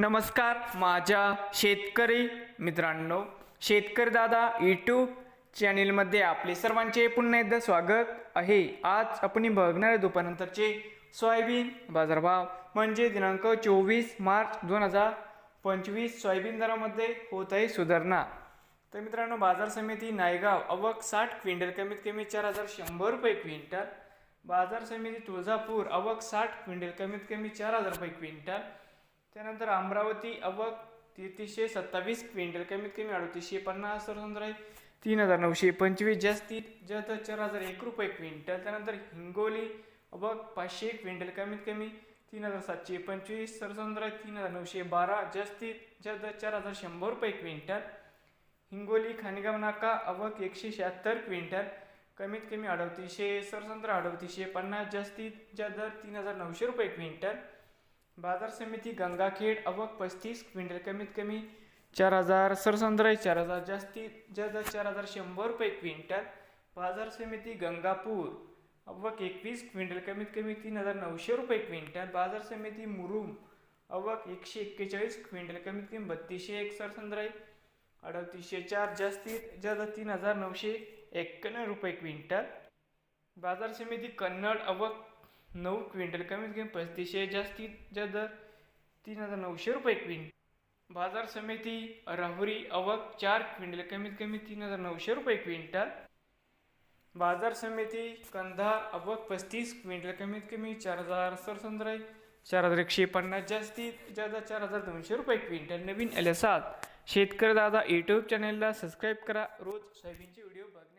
नमस्कार माझ्या शेतकरी मित्रांनो शेतकरी दादा यूट्यूब चॅनेलमध्ये आपले सर्वांचे पुन्हा एकदा स्वागत आहे. आज आपण बघणार आहे दुपारनंतरचे सोयाबीन बाजारभाव. म्हणजे दिनांक चोवीस मार्च दोन हजार पंचवीस सोयाबीन दरामध्ये होत आहे सुधारणा. तर मित्रांनो बाजार समिती नायगाव अवक साठ क्विंटल कमीत कमी चार हजार शंभर रुपये क्विंटल. बाजार समिती तुळजापूर अवक साठ क्विंटल कमीत कमी चार हजार रुपये क्विंटल. त्यानंतर अमरावती अवक तेहतीसशे सत्तावीस क्विंटल कमीत कमी अडतीसशे पन्नास सरसंद्र आहे तीन हजार नऊशे पंचवीस जास्तीत जास्त चार हजार एक रुपये क्विंटल. त्यानंतर हिंगोली अवक पाचशे क्विंटल कमीत कमी तीन हजार सातशे पंचवीस सरसंद्र आहे तीन हजार नऊशे बारा जास्तीत जास्त चार हजार शंभर रुपये क्विंटल. हिंगोली खानगाव नाका अवक एकशे शहात्तर क्विंटल कमीत कमी अडतीसशे सरसंद्र अडतीसशे पन्नास जास्तीत जास्त तीन हजार नऊशे रुपये क्विंटल. बाजार समिती गंगाखेड अवक पस्तीस क्विंटल कमीत कमी चार हजार सरसंद्र चार हजार जास्तीत जास्त चार हजार शंभर रुपये क्विंटल. बाजार समिती गंगापूर अवक एकवीस क्विंटल कमीत कमी तीन हजार नऊशे रुपये क्विंटल. बाजार समिती मुरुम अवक एकशे एक्केचाळीस क्विंटल कमीत कमी बत्तीसशे एक सरसंद्र अडतीसशे चार जास्तीत जास्त तीन हजार नऊशे एक्क्याण्णव रुपये क्विंटल. बाजार समिती कन्नड अवक नऊ क्विंटल कमीत कमी पस्तीसशे जास्तीत जास्त तीन हजार नऊशे रुपये क्विंटल. बाजार समिती राहुरी अवक चार क्विंटल कमीत कमी तीन हजार नऊशे रुपये क्विंटल. बाजार समिती कंधार अवक पस्तीस क्विंटल कमीत कमी चार हजार सरसंद्राय चार हजार एकशे पन्नास जास्तीत जास्त चार हजार दोनशे रुपये क्विंटल. नवीन एल शेतकरी दादा यूट्यूब चॅनलला सबस्क्राईब करा. रोज सोयाबीनचे व्हिडिओ बघा